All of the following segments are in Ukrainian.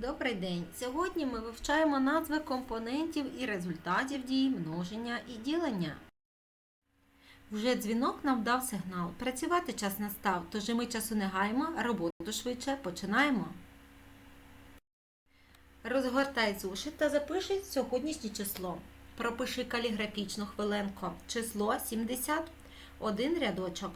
Добрий день! Сьогодні ми вивчаємо назви компонентів і результатів дій множення і ділення. Вже дзвінок нам дав сигнал. Працювати час настав, тож ми часу не гаємо, роботу швидше починаємо. Розгортай зошит та запиши сьогоднішнє число. Пропиши каліграфічну хвилинку. Число 70. Один рядочок.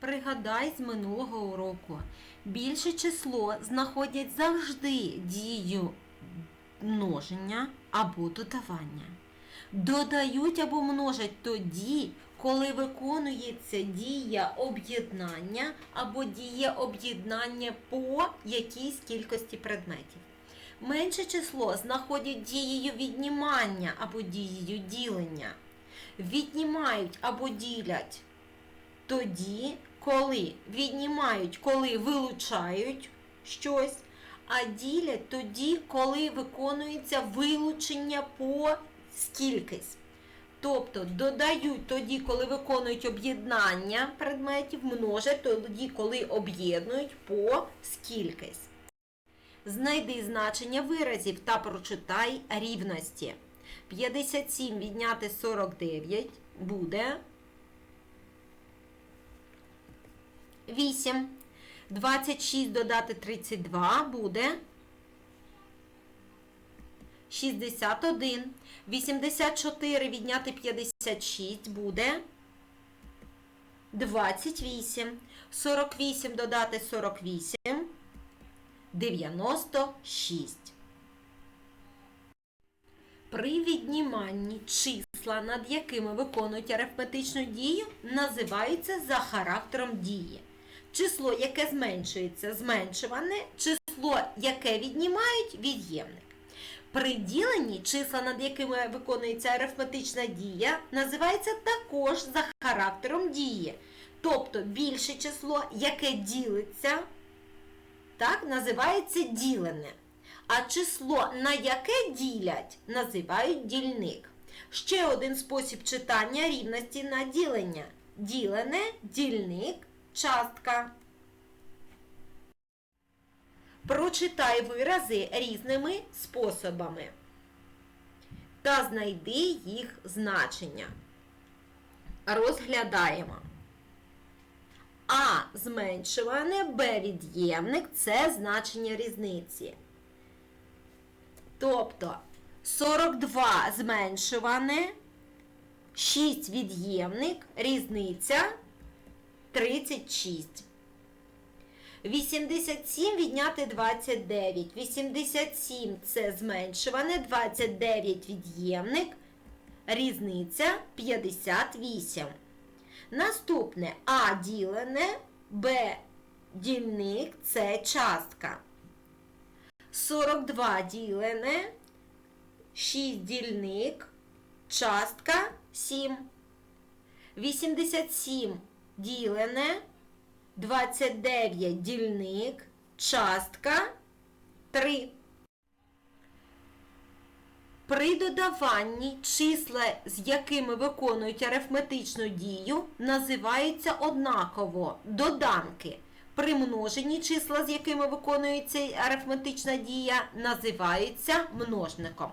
Пригадай з минулого уроку. Більше число знаходять завжди дію множення або додавання. Додають або множать тоді, коли виконується дія об'єднання або дія об'єднання по якійсь кількості предметів. Менше число знаходять дією віднімання або дією ділення. Віднімають або ділять тоді, коли віднімають, коли вилучають щось, а ділять тоді, коли виконується вилучення по скількись. Тобто додають тоді, коли виконують об'єднання предметів, множать тоді, коли об'єднують по скількись. Знайди значення виразів та прочитай рівності. 57 відняти 49 буде 8. 26 додати 32 буде 61. 84 відняти 56 буде 28. 48 додати 48 96. При відніманні числа, над якими виконують арифметичну дію, називаються за характером дії. Число, яке зменшується, зменшуване, число, яке віднімають, від'ємник. При діленні числа, над якими виконується арифметична дія, називається також за характером дії. Тобто більше число, яке ділиться, так, називається ділене. А число, на яке ділять, називають дільник. Ще один спосіб читання рівності на ділення. Ділене, дільник, частка. Прочитай вирази різними способами та знайди їх значення. Розглядаємо. А зменшуване, Б від'ємник це значення різниці. Тобто 42 зменшуване, 6 від'ємник, різниця 36. 87 відняти 29. 87 це зменшуване, 29 від'ємник, різниця 58. Наступне А ділене, Б дільник це частка. 42 ділене, 6 дільник, частка 7. 87 ділене, 29 дільник, частка 3. При додаванні числа, з якими виконують арифметичну дію, називаються однаково доданки. При множенні числа, з якими виконується арифметична дія, називаються множником.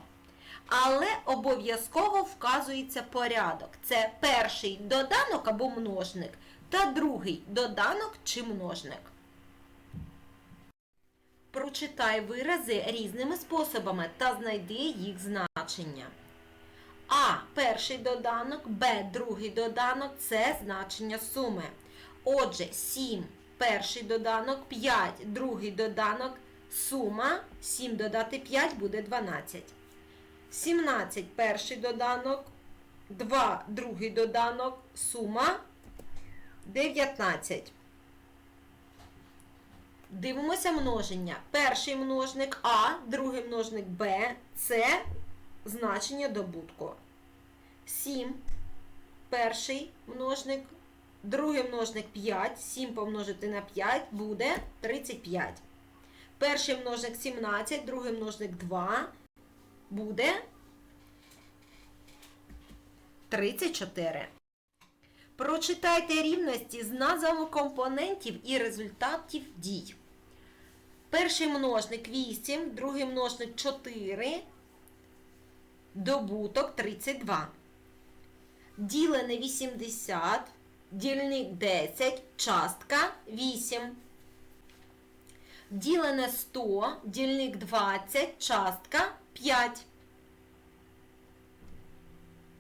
Але обов'язково вказується порядок. Це перший доданок або множник та другий доданок чи множник. Прочитай вирази різними способами та знайди їх значення. А перший доданок, Б другий доданок це значення суми. Отже, 7 перший доданок, 5 другий доданок, сума 7 додати 5 буде 12. 17 перший доданок, 2 другий доданок, сума 19. Дивимося множення. Перший множник А, другий множник Б це значення добутку. 7. Перший множник, другий множник 5. 7 помножити на 5 буде 35. Перший множник 17, другий множник 2 буде 34. Прочитайте рівності з назвами компонентів і результатів дій. Перший множник 8, другий множник 4, добуток 32. Ділене 80, дільник 10, частка 8. Ділене 100, дільник 20, частка 5.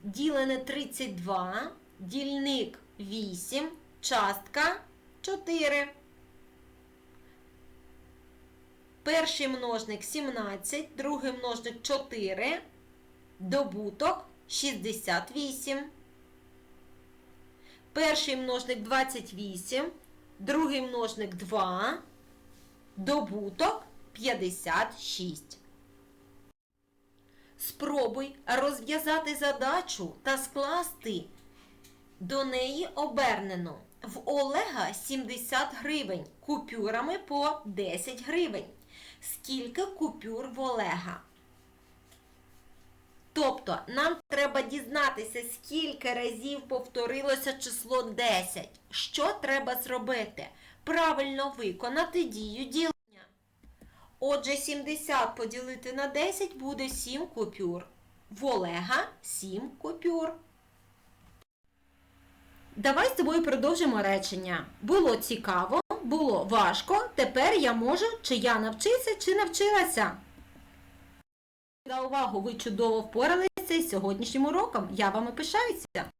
Ділене 32, дільник 8, частка 4. Перший множник 17, другий множник 4, добуток 68. Перший множник 28, другий множник 2, добуток 56. Спробуй розв'язати задачу та скласти до неї обернено. В Олега 70 гривень, купюрами по 10 гривень. Скільки купюр в Олега? Тобто нам треба дізнатися, скільки разів повторилося число 10. Що треба зробити? Правильно виконати дію ділення. Отже, 70 поділити на 10 буде 7 купюр. В Олега 7 купюр. Давай з тобою продовжимо речення. Було цікаво, було важко. Тепер я можу, чи я навчився, чи навчилася. За увагу, ви чудово впоралися із сьогоднішнім уроком. Я вами пишаюся.